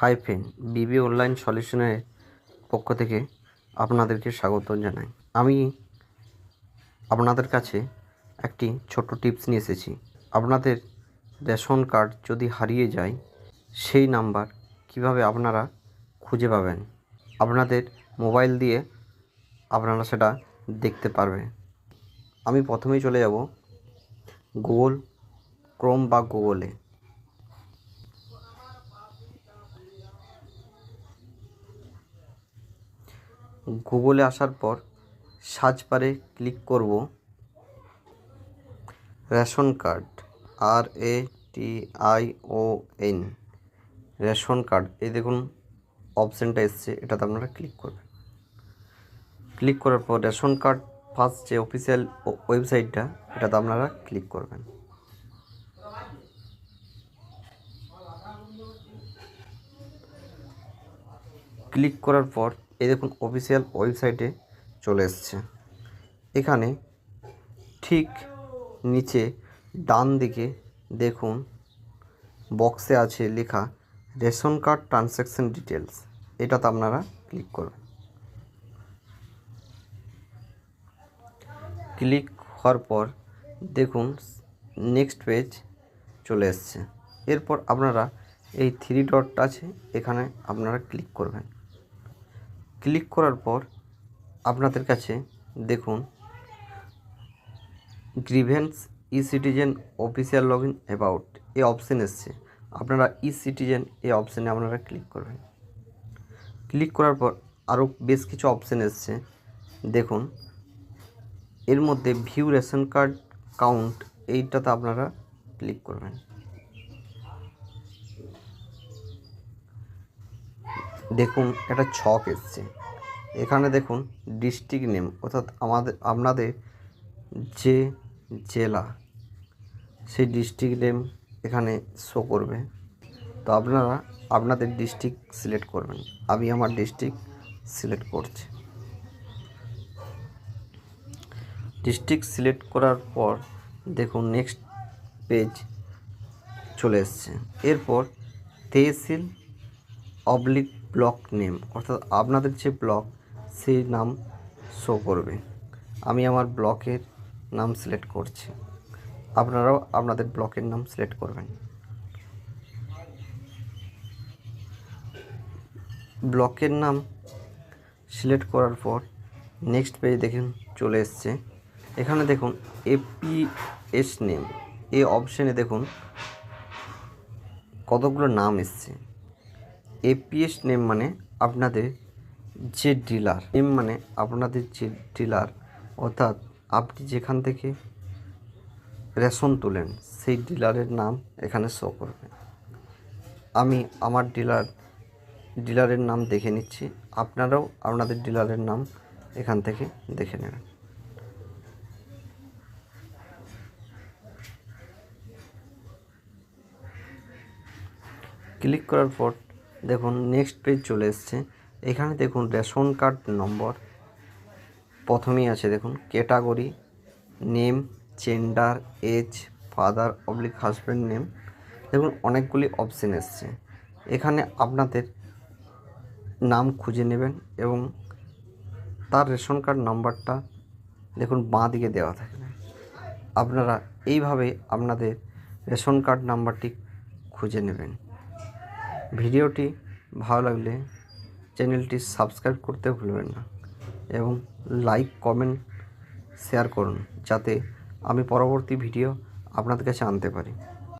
High friend BB online সলিউশনের পক্ষ থেকে আপনাদেরকে স্বাগত জানাই। আমি আপনাদের কাছে একটি ছোট্ট টিপস নিয়ে এসেছি। আপনাদের রেশন কার্ড যদি হারিয়ে যায়, সেই নাম্বার কীভাবে আপনারা খুঁজে পাবেন? আপনাদের মোবাইল দিয়ে আপনারা সেটা দেখতে পারবেন। আমি প্রথমেই চলে যাব গুগল ক্রোম বা গুগলে। গুগলে আসার পর সার্চ বারে ক্লিক করব ration card R A T I O N ration card. এই দেখুন, অপশানটা এসছে, এটাতে আপনারা ক্লিক করবেন। ক্লিক করার পর রেশন কার্ড ফার্স্ট যে অফিসিয়াল ওয়েবসাইটটা, এটাতে আপনারা ক্লিক করবেন। ক্লিক করার পর এই দেখুন অফিসিয়াল ওয়েবসাইটে চলে এসছে। এখানে ঠিক নিচে ডান দিকে দেখুন বক্সে আছে লেখা রেশন কার্ড ট্রানজ্যাকশন ডিটেলস এটাতে আপনারা ক্লিক করবেন। ক্লিক হওয়ার পর দেখুন নেক্সট পেজ চলে এসছে। এরপর আপনারা এই থ্রি ডটটা আছে, এখানে আপনারা ক্লিক করবেন। ক্লিক করার পর আপনাদের কাছে দেখুন, grievance e citizen official log in about এই অপশান এসছে। আপনারা ই সিটিজেন এই অপশানে আপনারা ক্লিক করবেন। ক্লিক করার পর আরও বেশ কিছু অপশান এসছে। দেখুন, এর মধ্যে ভিউ রেশন কার্ড কাউন্ট এইটাতে আপনারা ক্লিক করবেন। দেখুন, একটা ছক এসছে। এখানে দেখুন ডিস্ট্রিক্ট নেম অর্থাৎ আমাদের, আপনাদের যে জেলা, সেই ডিস্ট্রিক্ট নেম এখানে শো করবে। তো আপনারা আপনাদের ডিস্ট্রিক্ট সিলেক্ট করবেন। আমি আমার ডিস্ট্রিক্ট সিলেক্ট করছি। ডিস্ট্রিক্ট সিলেক্ট করার পর দেখুন নেক্সট পেজ চলে এসছে। এরপর তেহসিল অবলিক ব্লক নেম অর্থাৎ আপনাদের যে ব্লক সেই নাম শো করবে। আমি আমার ব্লকের নাম সিলেক্ট করছি। আপনারাও আপনাদের ব্লকের নাম সিলেক্ট করবেন। ব্লকের নাম সিলেক্ট করার পর নেক্সট পেজ দেখুন চলে এসছে। এখানে দেখুন এপিএস নেম এই অপশানে দেখুন কতগুলো নাম এসছে। এপিএস নেম মানে আপনাদের যে ডিলার নেম মানে আপনাদের যে ডিলার অর্থাৎ আপনি যেখান থেকে রেশন তোলেন, সেই ডিলারের নাম এখানে শো করবে। আমি আমার ডিলার ডিলারের নাম দেখে নিচ্ছি, আপনারাও আপনাদের ডিলারের নাম এখান থেকে দেখে নেবেন। ক্লিক করার পর দেখুন নেক্সট পেজ চলে এসছে। এখানে দেখুন, রেশন কার্ড নম্বর। প্রথমেই আছে দেখুন, category, name gender age father oblique husband name দেখুন, অনেকগুলি অপশান এসছে। এখানে আপনাদের নাম খুঁজে নেবেন এবং তার রেশন কার্ড নাম্বারটা দেখুন, বাঁ দিকে দেওয়া থাকবে আপনারা এইভাবে আপনাদের রেশন কার্ড নাম্বারটি খুঁজে নেবেন। ভিডিওটি ভালো লাগলে চ্যানেলটি সাবস্ক্রাইব করতে ভুলবেন না এবং লাইক, কমেন্ট, শেয়ার করুন যাতে আমি পরবর্তী ভিডিও আপনাদের কাছে আনতে পারি।